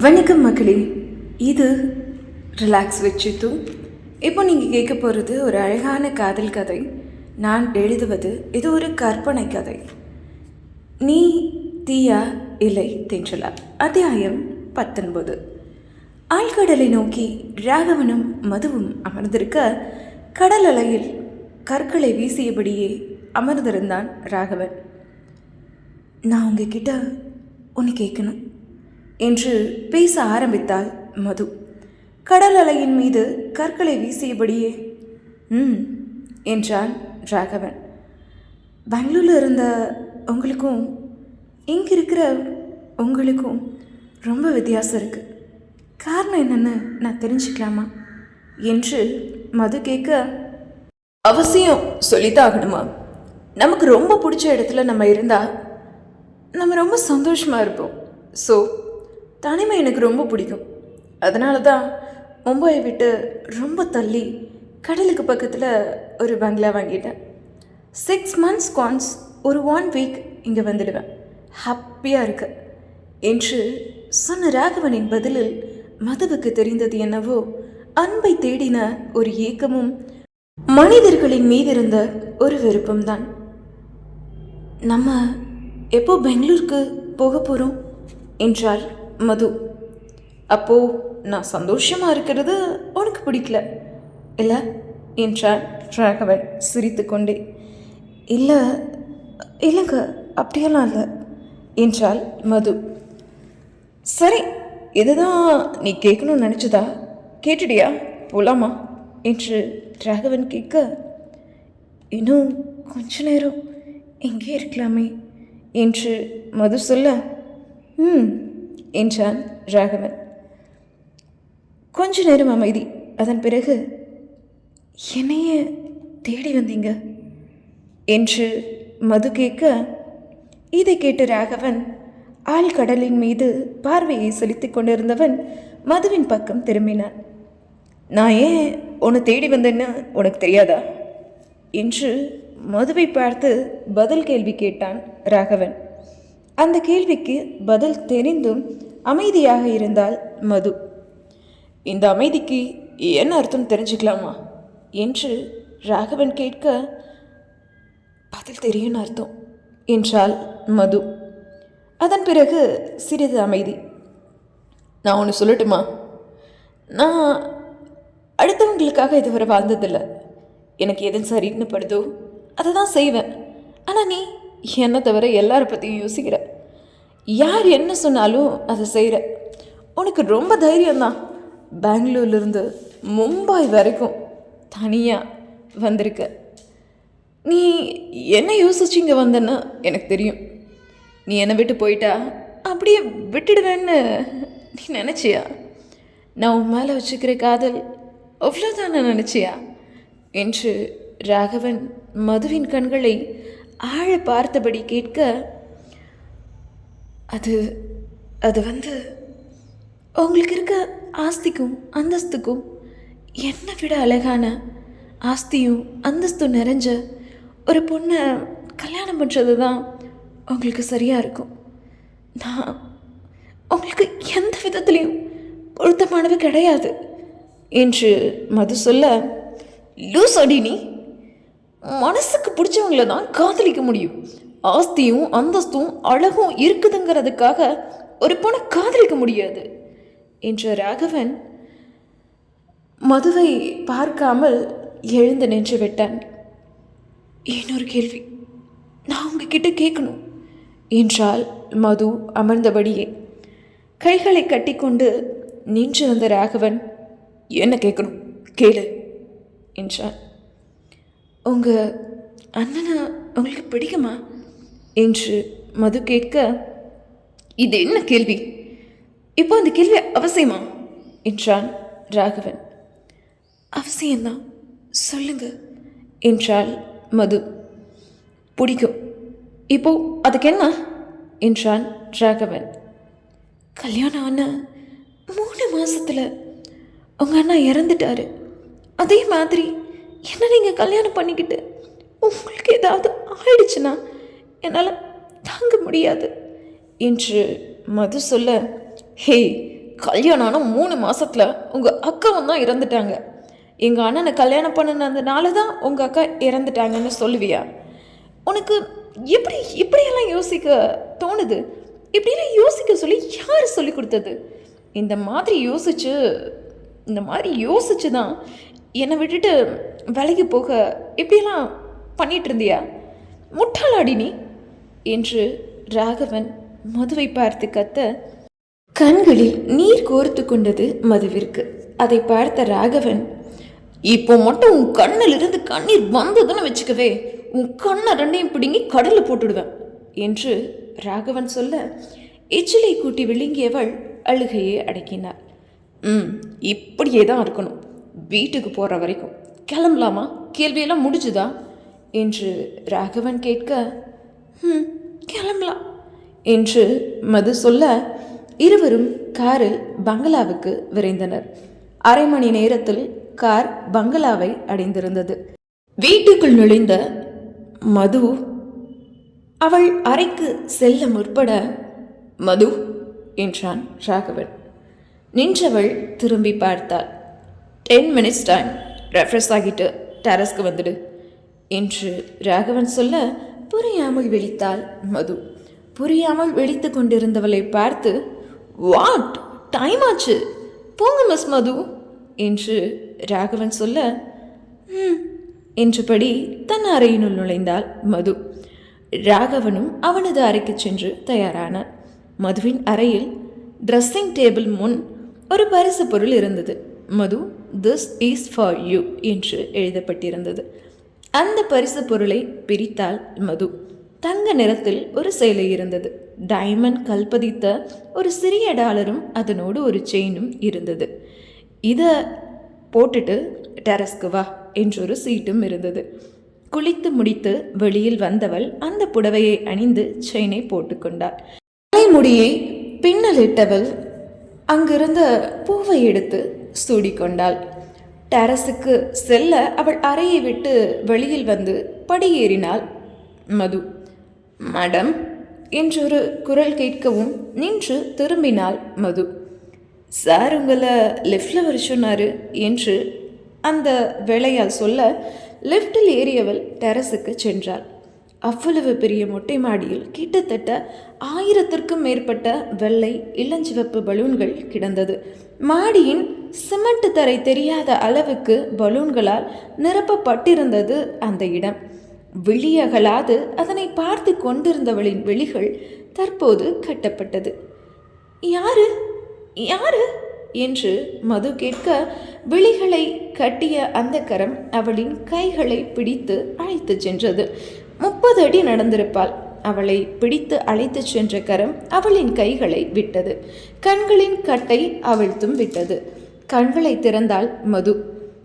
வணக்கம் மக்களே இது ரிலாக்ஸ் வச்சுத்து இப்போ நீங்கள் கேட்க போகிறது ஒரு அழகான காதல் கதை. நான் எழுதுவது இது ஒரு கற்பனை கதை. நீ தீயா இல்லை தென்றலா? அத்தியாயம் பத்தொன்பது. ஆழ்கடலை நோக்கி ராகவனும் மதுவும் அமர்ந்திருக்க கடல் அலையில் கற்களை வீசியபடியே அமர்ந்திருந்தான் ராகவன். நான் உங்ககிட்ட ஒன்று கேட்கணும். என்று பேச ஆரம்பித்தாள் மது. கடல் அலையின் மீது கற்களை வீசியபடியே ம் என்றான் ராகவன். பெங்களூரில் இருந்த உங்களுக்கும் இங்கே இருக்கிற உங்களுக்கும் ரொம்ப வித்தியாசம் இருக்குது காரணம் என்னென்னு நான் தெரிஞ்சுக்கலாமா? என்று மது கேட்க அவசியம் சொல்லித்தாகணுமா நமக்கு ரொம்ப பிடிச்ச இடத்துல நம்ம இருந்தால் நம்ம ரொம்ப சந்தோஷமாக இருப்போம். ஸோ தனிமை எனக்கு ரொம்ப பிடிக்கும். அதனால தான் மும்பையை விட்டு ரொம்ப தள்ளி கடலுக்கு பக்கத்தில் ஒரு பங்களா வாங்கிட்டேன். சிக்ஸ் மந்த்ஸ் கான்ஸ் ஒரு ஒன் வீக் இங்கே வந்துடுவேன். ஹாப்பியாக இருக்கு. என்று சொன்ன ராகவனின் பதிலில் மதுவுக்கு தெரிந்தது என்னவோ அன்பை தேடின ஒரு ஏக்கமும் மனிதர்களின் மீதிருந்த ஒரு விருப்பம்தான் நம்ம எப்போ பெங்களூருக்கு போக போகிறோம் என்றார் மது அப்போ நான் சந்தோஷமா இருக்கிறது உனக்கு பிடிக்கல. இல்லை என்றான் ராகவன் சிரித்துக்கொண்டே இல்லை இல்லைங்க அப்படியெல்லாம் இல்லை என்றாள் மது. சரி இதுதான் நீ கேட்கணும்னு நினச்சதா? கேட்டுடியா போலாமா? என்று ராகவன் கேட்க இன்னும் கொஞ்ச நேரம் இங்கே இருக்கலாமே என்று மது சொல்ல ம் என்றான் ராகவன். கொஞ்ச நேரம் அமைதி. அதன் பிறகு என்னைய தேடி வந்தீங்க? என்று மது கேட்க இதை கேட்ட ராகவன் ஆழ்கடலின் மீது பார்வையை செலுத்திக் கொண்டிருந்தவன் மதுவின் பக்கம் திரும்பினான். நான் ஏன் உன்னை தேடி வந்தேன்னு உனக்கு தெரியாதா? என்று மதுவை பார்த்து பதில் கேள்வி கேட்டான் ராகவன். அந்த கேள்விக்கு பதில் தெரிந்தும் அமைதியாக இருந்தால் மது. இந்த அமைதிக்கு என்ன அர்த்தம் தெரிஞ்சுக்கலாமா? என்று ராகவன் கேட்க பதில் தெரியும் அர்த்தம் என்றாள் மது. அதன் பிறகு சிறிது அமைதி. நான் ஒன்று சொல்லட்டுமா? நான் அடுத்தவங்களுக்காக இதுவரை வாழ்ந்ததில்லை. எனக்கு எதுவும் சரின்னு படுதோ அதை தான் செய்வேன். ஆனால் நீ என்னை தவிர எல்லாரை பற்றியும் யோசிக்கிற. யார் என்ன சொன்னாலும் அதை செய்கிற உனக்கு ரொம்ப தைரியம்தான். பெங்களூர்லேருந்து மும்பாய் வரைக்கும் தனியாக வந்திருக்க. நீ என்ன யோசிச்சு இங்கே வந்தேன்னு எனக்கு தெரியும். நீ என்னை விட்டு போயிட்டா? அப்படியே விட்டுடுவேன்னு நீ நினச்சியா? நான் உன் மேலே வச்சுக்கிற காதல் அவ்வளோதானே நினச்சியா? என்று ராகவன் மதுவின் கண்களை ஆழ பார்த்தபடி கேட்க அது அது வந்து உங்களுக்கு இருக்க ஆஸ்திக்கும் அந்தஸ்துக்கும் என்னை விட அழகான ஆஸ்தியும் அந்தஸ்தும் நிறைஞ்ச ஒரு பொண்ணை கல்யாணம் பண்ணுறது தான் உங்களுக்கு சரியாக இருக்கும். நான் உங்களுக்கு எந்த விதத்துலேயும் பொருத்தமானது கிடையாது என்று மது சொல்ல லூஸ் நீ. மனசுக்கு பிடிச்சவங்கள தான் காதலிக்க முடியும். ஆஸ்தியும் அந்தஸ்தும் அழகும் இருக்குதுங்கிறதுக்காக ஒரு பொண்ணை காதலிக்க முடியாது என்ற ராகவன் மதுவை பார்க்காமல் எழுந்து நின்று விட்டான். இன்னொரு கேள்வி நான் உங்ககிட்ட கேட்கணும் என்றால் மது அமர்ந்தபடியே. கைகளை கட்டிக்கொண்டு நின்று வந்த ராகவன் என்ன கேட்கணும் கேளு என்றான். உங்கள் அண்ணனை உங்களுக்கு பிடிக்குமா? என்று மது கேட்க இது என்ன கேள்வி? இப்போ அந்த கேள்வி அவசியமா? என்றான் ராகவன். அவசியம்தான். சொல்லுங்க என்றாள் மது. பிடிக்கும். இப்போ அதுக்கு என்ன? என்றான் ராகவன். கல்யாணம் ஆன மூணு மாதத்தில் உங்கள் அண்ணா இறந்துட்டாரு. அதே மாதிரி என்ன நீங்கள் கல்யாணம் பண்ணிக்கிட்டு? உங்களுக்கு ஏதாவது ஆயிடுச்சுன்னா என்னால் தாங்க முடியாது. என்று மது சொல்ல ஹே கல்யாணம் மூணு மாதத்தில் உங்கள் அக்காவும் தான் இறந்துட்டாங்க. எங்கள் அண்ணனை கல்யாணம் பண்ணினதுனால தான் உங்கள் அக்கா இறந்துட்டாங்கன்னு சொல்லுவியா? உனக்கு எப்படி இப்படியெல்லாம் யோசிக்க தோணுது? இப்படியெல்லாம் யோசிக்க சொல்லி யார் சொல்லி கொடுத்தது? இந்த மாதிரி யோசிச்சு இந்த மாதிரி யோசிச்சு தான் என்னை விட்டுட்டு வேலைக்கு போக இப்படியெல்லாம் பண்ணிட்டு இருந்தியா முட்டாளாடி நீ? என்று ராகவன் மதுவை பார்த்து கத்த கண்களில் நீர் கோர்த்து கொண்டது மதுவிற்கு. அதை பார்த்த ராகவன் இப்போ மட்டும் உன் கண்ணிலிருந்து கண்ணீர் வந்ததுன்னு வச்சுக்கவே உன் கண்ணை ரெண்டையும் பிடுங்கி கடலில் போட்டுடுவேன் என்று ராகவன் சொல்ல எச்சிலை கூட்டி விழுங்கியவள் அழுகையை அடக்கினாள். ம் இப்படியே தான் இருக்கணும். வீட்டுக்கு போகிற வரைக்கும் கிளம்பலாமா? கேள்வியெல்லாம் முடிஞ்சுதா? என்று ராகவன் கேட்க ம் கிளம்பலாம் என்று மது சொல்ல இருவரும் காரில் பங்களாவுக்கு விரைந்தனர். அரை மணி நேரத்தில் கார் பங்களாவை அடைந்திருந்தது. வீட்டுக்குள் நுழைந்த மது அவள் அறைக்கு செல்ல முற்பட மது என்றான் ராகவன். நின்றவள் திரும்பி பார்த்தாள். டென் மினிட்ஸ் டைம் ரெஃப்ரெஷ் ஆகிட்டு டெரஸ்க்கு வந்துடு. என்று ராகவன் சொல்ல புரியாமல் விழித்தாள் மது. புரியாமல் விழித்து கொண்டிருந்தவளை பார்த்து வாட் டைம் ஆச்சு. போங்க மிஸ் மது. என்று ராகவன் சொல்ல என்றபடி தன் அறையினுள் நுழைந்தாள் மது. ராகவனும் அவனது அறைக்கு சென்று தயாரானான் மதுவின் அறையில் ட்ரெஸ்ஸிங் டேபிள் முன் ஒரு பரிசு பொருள் இருந்தது. Madhu this is for you என்று எழுதப்பட்டிருந்தது. அந்த பரிசு பொருளை பிரித்தாள் மது. தங்க நிறத்தில் ஒரு சேலை இருந்தது. டைமண்ட் கல்பதித்த ஒரு சிறிய டாலரும் அதனோடு ஒரு செயினும் இருந்தது. இதை போட்டுட்டு டெரஸ்க்கு வா என்றொரு சீட்டும் இருந்தது. குளித்து முடித்து வெளியில் வந்தவள் அந்த புடவையை அணிந்து செயினை போட்டுக்கொண்டாள் தலைமுடியை பின்னலிட்டவள் அங்கிருந்த பூவை எடுத்து சூடிக்கொண்டாள். டெரஸுக்கு செல்ல அவள் அறையை விட்டு வெளியில் வந்து படியேறினாள். மது மேடம் என்றொரு குரல் கேட்கவும் நின்று திரும்பினாள் மது. சார் உங்களை லிஃப்டில் வர சொன்னார் என்று அந்த வேலையால் சொல்ல லிஃப்டில் ஏறியவள் டெரஸுக்கு சென்றாள். அவ்வளவு பெரிய மொட்டை மாடியில் கிட்டத்தட்ட ஆயிரத்திற்கும் மேற்பட்ட வெள்ளை இளஞ்சிவப்பு பலூன்கள் கிடந்தது. மாடியின் சிமெண்ட் தரை தெரியாத அளவுக்கு பலூன்களால் நிரப்பப்பட்டிருந்தது அந்த இடம். விழியகலாது அதனை பார்த்து கொண்டிருந்தவளின் விழிகள் தற்போது கட்டப்பட்டது. யாரு? யாரு? என்று மது கேட்க விழிகளை கட்டிய அந்த கரம் அவளின் கைகளை பிடித்து அழைத்துச் சென்றது. முப்பது அடி நடந்திருப்பாள். அவளை பிடித்து அழைத்துச் சென்ற கரம் அவளின் கைகளை விட்டது. கண்களின் கட்டை அவிழ்த்தும் விட்டது. கண்களை திறந்தாள் மது.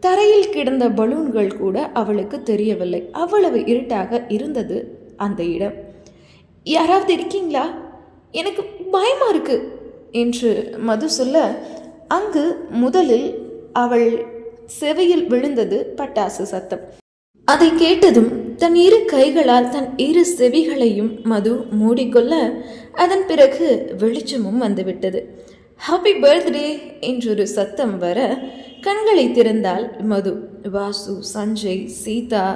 தரையில் கிடந்த பலூன்கள் கூட அவளுக்கு தெரியவில்லை. அவ்வளவு இருட்டாக இருந்தது அந்த இடம். யாராவது இருக்கீங்களா? எனக்கு பயமா இருக்கு என்று மது சொல்ல அங்கு முதலில் அவள் செவையில் விழுந்தது பட்டாசு சத்தம். அதை கேட்டதும் தன் இரு கைகளால் தன் இரு செவிகளையும் மது மூடிக்கொள்ள அதன் பிறகு வெளிச்சமும் வந்துவிட்டது. ஹாப்பி பர்த்டே என்றொரு சத்தம் வர கண்களை திறந்தால் மது. வாசு சஞ்சய் சீதா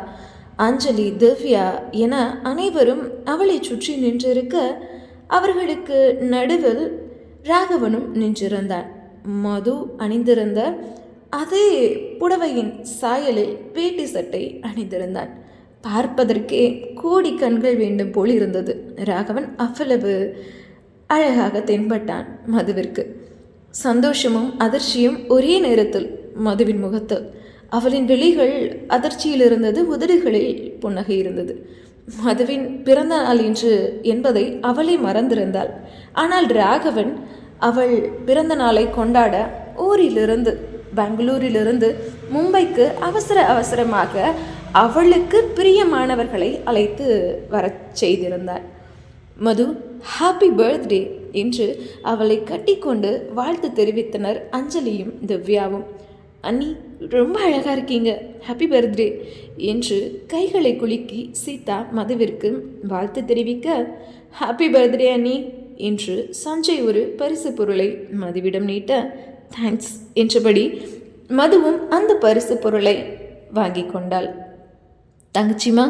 அஞ்சலி திவ்யா என அனைவரும் அவளை சுற்றி நின்றிருக்க அவர்களுக்கு நடுவில் ராகவனும் நின்றிருந்தான். மது அணிந்திருந்த அதே புடவையின் சாயலில் வேட்டி சட்டை அணிந்திருந்தான். பார்ப்பதற்கே கோடி கண்கள் வேண்டும் போல் இருந்தது ராகவன் அவ்வளவு அழகாக தென்பட்டான் மதுவிற்கு. சந்தோஷமும் அதிர்ச்சியும் ஒரே நேரத்தில் மதுவின் முகத்தில் அவளின் விழிகள் அதிர்ச்சியில் இருந்தது உதடுகளில் புன்னகை இருந்தது. மதுவின் பிறந்த நாள் என்று என்பதை அவளே மறந்திருந்தாள். ஆனால் ராகவன் அவள் பிறந்த நாளை கொண்டாட ஊரிலிருந்து பெங்களூரிலிருந்து மும்பைக்கு அவசர அவசரமாக அவளுக்கு பிரியமானவர்களை அழைத்து வரச் செய்திருந்தார். மது ஹாப்பி பர்த்டே என்று அவளை கட்டிக்கொண்டு வாழ்த்து தெரிவித்தனர் அஞ்சலியும் திவ்யாவும். அண்ணி ரொம்ப அழகாக இருக்கீங்க. ஹாப்பி பர்த்டே என்று கைகளை குலுக்கி சீதா மதுவிற்கு வாழ்த்து தெரிவிக்க ஹாப்பி பர்த்டே அண்ணி என்று சஞ்சய் ஒரு பரிசு பொருளை மதுவிடம் நீட்ட தேங்க்ஸ் என்றபடி மதுவும் அந்த பரிசு பொருளை வாங்கி கொண்டாள். தங்கச்சிமா?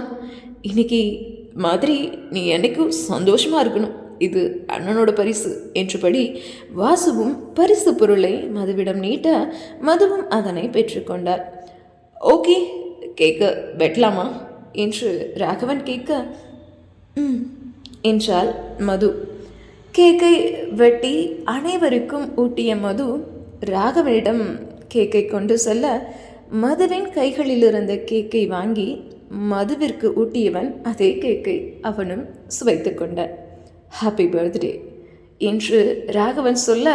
இன்னைக்கு மாதிரி நீ என்னைக்கும் சந்தோஷமாக இருக்கணும். இது அண்ணனோட பரிசு என்றபடி வாசுவும் பரிசு பொருளை மதுவிடம் நீட்ட மதுவும் அதனை பெற்றுக்கொண்டார் ஓகே கேட்க வெட்டலாமா? என்று ராகவன் கேட்க ம் என்றாள் மது. கேக்கை வெட்டி அனைவருக்கும் ஊட்டிய மது ராகவனிடம் கேக்கை கொண்டு செல்ல மதுவின் கைகளில் இருந்த கேக்கை வாங்கி மதுவிற்கு ஊட்டியவன் அதே கேக்கை அவனும் சுவைத்து கொண்டான். ஹாப்பி பர்த்டே என்று ராகவன் சொல்ல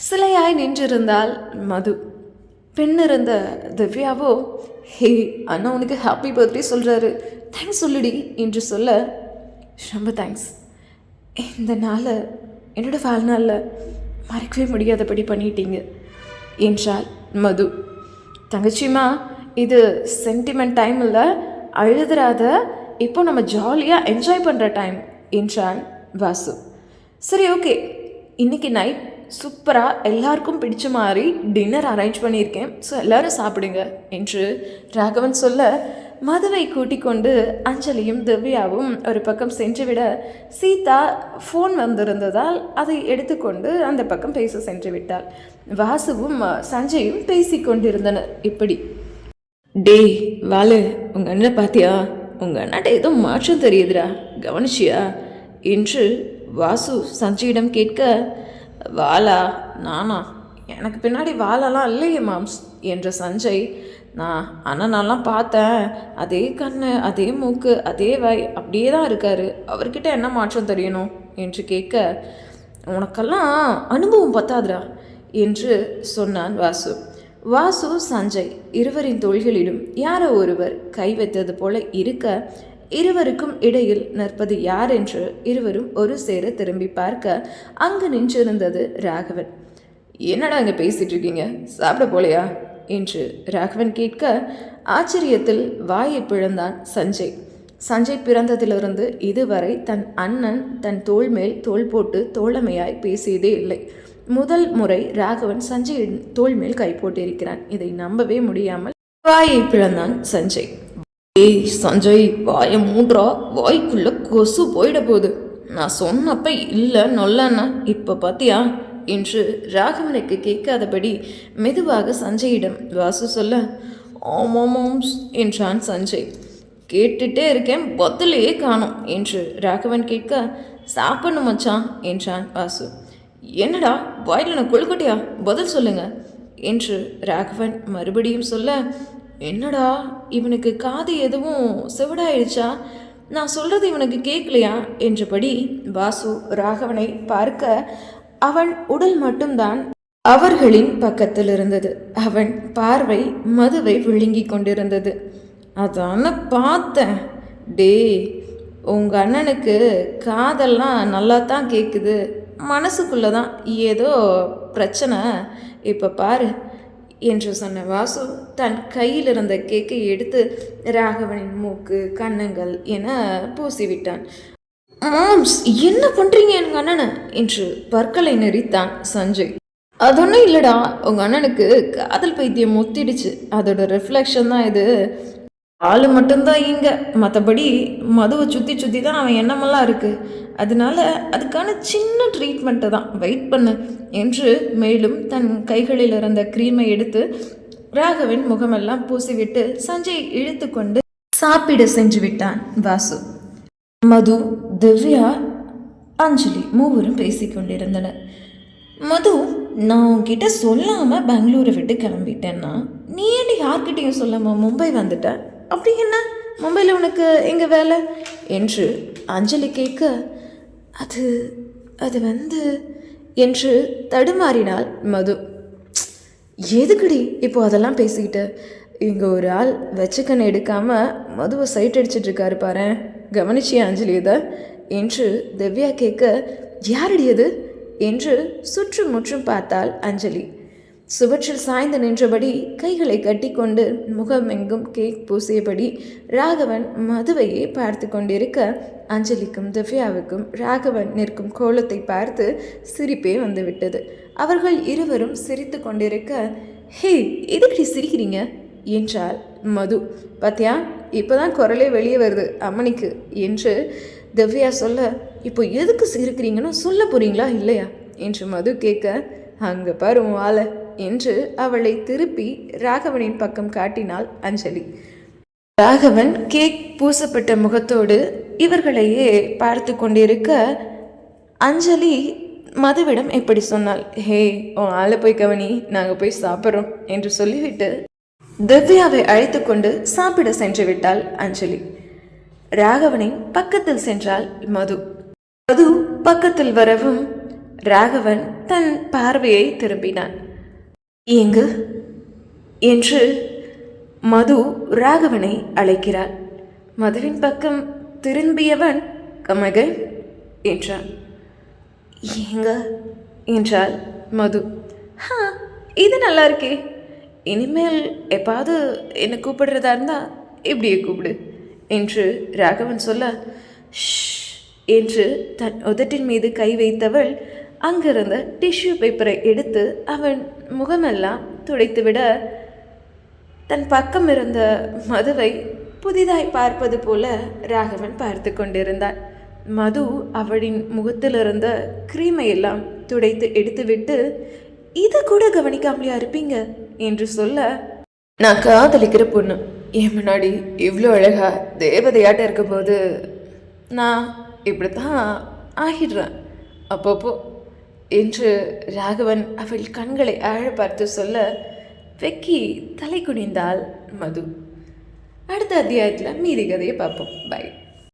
சிலையாய் நின்றிருந்தால் மது. பெண்ணிருந்த திவ்யாவோ ஹே அண்ணா உனக்கு ஹாப்பி பர்த்டே சொல்கிறாரு தேங்க்ஸ் சொல்லுடி. என்று சொல்ல ரொம்ப தேங்க்ஸ் இந்த நாளை என்னோட வாழ்நாளில் மறக்கவே முடியாதபடி பண்ணிட்டீங்க. என்றால் மது. தங்கச்சிமா இது சென்டிமெண்ட் டைம் இல்லை அழுதுறாத இப்போ நம்ம ஜாலியாக என்ஜாய் பண்ணுற டைம் என்றான் வாசு. சரி ஓகே இன்னைக்கு நைட் சூப்பராக எல்லாருக்கும் பிடிச்ச மாதிரி டின்னர் அரேஞ்ச் பண்ணியிருக்கேன். ஸோ எல்லோரும் சாப்பிடுங்க என்று ராகவன் சொல்ல மதுவை கூட்டிக் கொண்டு அஞ்சலியும் திவ்யாவும் ஒரு பக்கம் சென்றுவிட சீதா ஃபோன் வந்திருந்ததால் அதை எடுத்துக்கொண்டு அந்த பக்கம் பேச சென்று விட்டாள். வாசுவும் சஞ்சயும் பேசிக் கொண்டிருந்தனர் இப்படி. டேய் வாலு உங்கள் அண்ணனை பார்த்தியா உங்கள் அண்ணாட்ட ஏதோ மாற்றம் தெரியுதுடா. கவனிச்சியா? என்று வாசு சஞ்சயிடம் கேட்க வாலா நானா எனக்கு பின்னாடி வாலெல்லாம் இல்லையே மாம்ஸ் என்ற சஞ்சய் நான் அண்ணனெல்லாம் பார்த்தேன். அதே கண்ணு அதே மூக்கு அதே வாய் அப்படியே தான் இருக்காரு. அவர்கிட்ட என்ன மாற்றம் தெரியணும்? என்று கேட்க உனக்கெல்லாம் அனுபவம் பத்தாதுடா என்று சொன்னான் வாசு. வாசு சஞ்சய் இருவரின் தோள்களிலும் யாரோ ஒருவர் கை வைத்தது போல இருக்க இருவருக்கும் இடையில் நிற்பது யார் என்று இருவரும் ஒரு சேர திரும்பி பார்க்க அங்கு நின்றிருந்தது ராகவன். என்னடா அங்கே பேசிட்டு இருக்கீங்க? சாப்பிட போலையா? என்று ராகவன் கேட்க ஆச்சரியத்தில் வாயை பிழந்தான் சஞ்சய். சஞ்சய் பிறந்ததிலிருந்து இதுவரை தன் அண்ணன் தன் தோள் மேல் தோள் போட்டு தோழமையாய் பேசியதே இல்லை. முதல் முறை ராகவன் சஞ்சயின் தோல் மேல் கை போட்டிருக்கிறான். இதை நம்பவே முடியாமல் வாயை பிளந்தான் சஞ்சய். ஏய் சஞ்சய் வாயை மூன்றா வாய்க்குள்ள கொசு போயிட போகுது. நான் சொன்னப்ப இல்லை நொல்லண்ணா. இப்போ பாத்தியா? என்று ராகவனுக்கு கேட்காதபடி மெதுவாக சஞ்சயிடம் வாசு சொல்ல ஆமாமாம் என்றான் சஞ்சய். கேட்டுட்டே இருக்கேன் பத்திலேயே காணும் என்று ராகவன் கேட்க சாப்பிடணும் மச்சான் என்றான் வாசு. என்னடா வாயில் நான் கொழுக்கட்டியா? பதில் சொல்லுங்க என்று ராகவன் மறுபடியும் சொல்ல என்னடா இவனுக்கு காது எதுவும் செவிடாயிடுச்சா? நான் சொல்றது இவனுக்கு கேட்கலையா என்றபடி வாசு ராகவனை பார்க்க அவன் உடல் மட்டும்தான் அவர்களின் பக்கத்தில் இருந்தது. அவன் பார்வை மதுவை விழுங்கிக் கொண்டிருந்தது. அதான பார்த்தேன். டேய் உங்கள் அண்ணனுக்கு காதெல்லாம் நல்லா தான் கேட்குது மனசுக்குள்ளே தான் ஏதோ பிரச்சனை. இப்போ பாரு என்று சொன்ன வாசு தன் கையில் இருந்த கேக்கை எடுத்து ராகவனின் மூக்கு கன்னங்கள் என பூசிவிட்டான். மாம்ஸ் என்ன பண்ணுறீங்க எங்கள் அண்ணனை? என்று பற்களை நெறித்தான் சஞ்சய். அதொன்றும் இல்லைடா உங்கள் அண்ணனுக்கு காதல் பைத்தியம் முத்திடுச்சு. அதோட ரிஃப்ளெக்ஷன் தான் இது. ஆள் மட்டும்தான் இங்கே. மற்றபடி மதுவை சுற்றி சுற்றி தான் அவன் எண்ணமெல்லாம் இருக்குது அதனால அதுக்கான சின்ன ட்ரீட்மெண்ட்டை தான். வெயிட் பண்ணு. என்று மேலும் தன் கைகளில் இருந்த க்ரீமை எடுத்து ராகவின் முகமெல்லாம் பூசிவிட்டு சஞ்சய் இழுத்து கொண்டு சாப்பிட சென்று விட்டான் வாசு. மது திவ்யா அஞ்சலி மூவரும் பேசிக்கொண்டிருந்தனர் மது நான் உன்கிட்ட சொல்லாமல் பெங்களூரை விட்டு கிளம்பிட்டேன்னா நீ ஏன் யார்கிட்டையும் சொல்லாமல் மும்பை வந்துட்ட? அப்படி என்ன? மும்பையில் உனக்கு எங்கே வேலை? என்று அஞ்சலி கேட்க அது அது வந்து என்று தடுமாறினாள் மது. எதுக்குடி இப்போ அதெல்லாம் பேசிக்கிட்டு? இங்கே ஒரு ஆள் வச்சுக்கன்னு எடுக்காமல் மதுவை சைட் அடிச்சிட்ருக்காரு பாரு கவனிச்சியா அஞ்சலி இதை? என்று திவ்யா கேட்க யாரடி அது என்று சுற்றும் முற்றும் பார்த்தாள் அஞ்சலி. சுவற்றில் சாய்ந்து நின்றபடி கைகளை கட்டிக்கொண்டு முகமெங்கும் கேக் பூசியபடி ராகவன் மதுவையே பார்த்து கொண்டிருக்க அஞ்சலிக்கும் திவ்யாவுக்கும் ராகவன் நிற்கும் கோலத்தை பார்த்து சிரிப்பே வந்துவிட்டது. அவர்கள் இருவரும் சிரித்து கொண்டிருக்க ஹே எதுக்கடி சிரிக்கிறீங்க? என்றாள் மது. பாத்தியா இப்போதான் குரலே வெளியே வருது அம்மனிக்கு என்று திவ்யா சொல்ல இப்போ எதுக்கு சிரிக்கிறீங்கன்னு சொல்ல போறீங்களா இல்லையா? என்று மது கேட்க அங்கே பாரு உன் ஆளை என்று அவளை திருப்பி ராகவனின் பக்கம் காட்டினாள் அஞ்சலி. ராகவன் கேக் பூசப்பட்ட முகத்தோடு இவர்களையே பார்த்து கொண்டிருக்க அஞ்சலி மதுவிடம் எப்படி சொன்னாள். ஹே உன் ஆளை போய் கவனி நாங்கள் போய் சாப்பிட்றோம் என்று சொல்லிவிட்டு திவ்யாவை அழைத்து கொண்டு சாப்பிட சென்று விட்டாள் அஞ்சலி. ராகவனை பக்கத்தில் சென்றாள் மது. மது பக்கத்தில் வரவும் ராகவன் தன் பார்வையை திரும்பினான். எங்கு என்று மது ராகவனை அழைக்கிறாள். மதுவின் பக்கம் திரும்பியவன் கமகன் என்றான். ஏங்க என்றாள் மது. ஹா இது நல்லா இருக்கே. இனிமேல் எப்பாவது என்னை கூப்பிடுறதா இருந்தால் இப்படியே கூப்பிடு என்று ராகவன் சொல்ல "ஷ்" என்று தன் உதட்டின் மீது கை வைத்தவள் அங்கிருந்த டிஷ்யூ பேப்பரை எடுத்து அவன் முகமெல்லாம் துடைத்துவிட தன் பக்கம் இருந்த மதுவை புதிதாய் பார்ப்பது போல ராகவன் பார்த்து கொண்டிருந்தான். மது அவளின் முகத்திலிருந்த கிரீமை எல்லாம் துடைத்து எடுத்துவிட்டு இது கூட கவனிக்காமலையா இருப்பீங்க? என்று சொல்ல நான் காதலிக்கிற பொண்ணு. என் முன்னாடி இவ்வளோ அழகா தேவதையாட்ட இருக்கும்போது நான் இப்படித்தான் ஆகிடுறேன். அப்பப்போ என்று ராகவன் அவள் கண்களை ஆழ பார்த்து சொல்ல வெக்கி தலை குனிந்தாள் மது. அடுத்த அத்தியாயத்தில் மீதி கதையை பார்ப்போம். பை.